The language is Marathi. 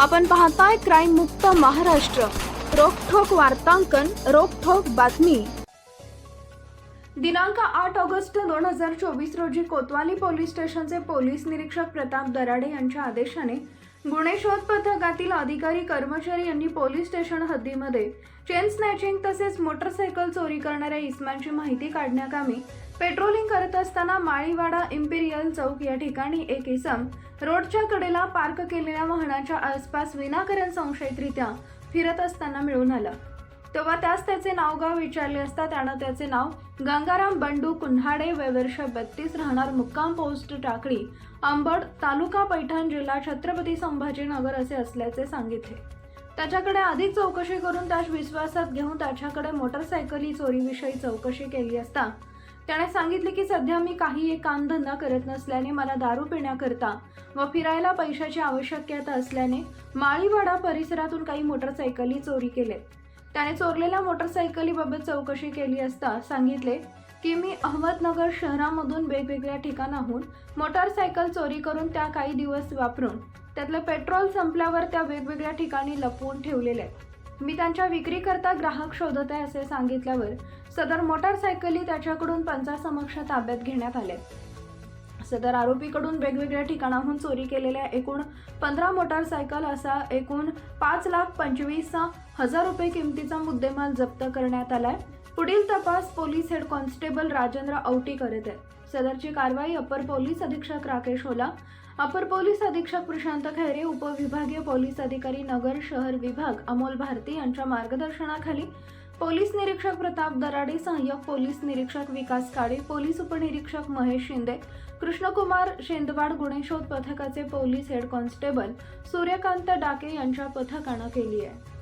आपण पाहताय क्राईम मुक्त महाराष्ट्र. रोखोक वार्तांकन रोखोक बातमी. दिनांक आठ ऑगस्ट दोन हजार चोवीस रोजी कोतवाली पोलीस स्टेशनचे पोलीस निरीक्षक प्रताप दराडे यांच्या आदेशाने गुन्हे शोध पथकातील अधिकारी कर्मचारी यांनी पोलीस स्टेशन हद्दीमध्ये चेन स्नॅचिंग तसेच मोटरसायकल चोरी करणाऱ्या इसमांची माहिती काढण्याकामी पेट्रोलिंग करत असताना माळीवाडा इम्पिरियल चौक या ठिकाणी एक इसम रोडच्या कडेला पार्क केलेल्या वाहनाच्या आसपास विनाकारण संशयितरित्या फिरत असताना मिळून आलं. तेव्हा त्यास त्याचे नावगाव विचारले असता त्यानं त्याचे नाव गंगाराम बंडू कुन्हाडे वय वर्ष बत्तीस राहणार मुक्काम पोस्ट टाकळी अंबड तालुका पैठण जिल्हा छत्रपती संभाजीनगर असे असल्याचे सांगितले. त्याच्याकडे अधिक चौकशी करून त्यास विश्वासात घेऊन त्याच्याकडे मोटरसायकली चोरीविषयी चौकशी केली असता त्याने सांगितले की सध्या मी काही एक कामधंदा करत नसल्याने मला दारू पिण्याकरता व फिरायला पैशाची आवश्यकता असल्याने माळीवाडा परिसरातून काही मोटरसायकली चोरी केले. त्याने चोरलेल्या मोटरसायकलीबाबत चौकशी केली असता सांगितले की मी अहमदनगर शहरामधून वेगवेगळ्या ठिकाणाहून मोटारसायकल चोरी करून त्या काही दिवस वापरून त्यातलं पेट्रोल संपल्यावर त्या वेगवेगळ्या ठिकाणी लपवून ठेवलेल्या आहेत मी त्यांच्या विक्रीकरता ग्राहक शोधत आहे असे सांगितल्यावर सदर मोटारसायकली त्याच्याकडून पंचासमक्ष ताब्यात घेण्यात आले. सदर आरोपीकडून वेगवेगळ्या ठिकाणाहून चोरी केलेल्या एकूण पंधरा मोटारसायकल असा एकूण पाच लाख पंचवीस हजार रुपये किमतीचा मुद्देमाल जप्त करण्यात आलाय. पुढील तपास police head constable Rajendra Auti करत आहेत. सदरची कारवाई अपर पोलीस अधीक्षक राकेश ओला अपर पोलीस अधीक्षक प्रशांत खैरे उपविभागीय पोलीस अधिकारी नगर शहर विभाग अमोल भारती यांच्या मार्गदर्शनाखाली पोलीस निरीक्षक प्रताप दराडे सहाय्यक पोलीस निरीक्षक विकास काळे पोलीस उपनिरीक्षक महेश शिंदे कृष्णकुमार शेंदवाड गुणेशोध पथकाचे police head constable Suryakant Dake यांच्या पथकानं केली आहे.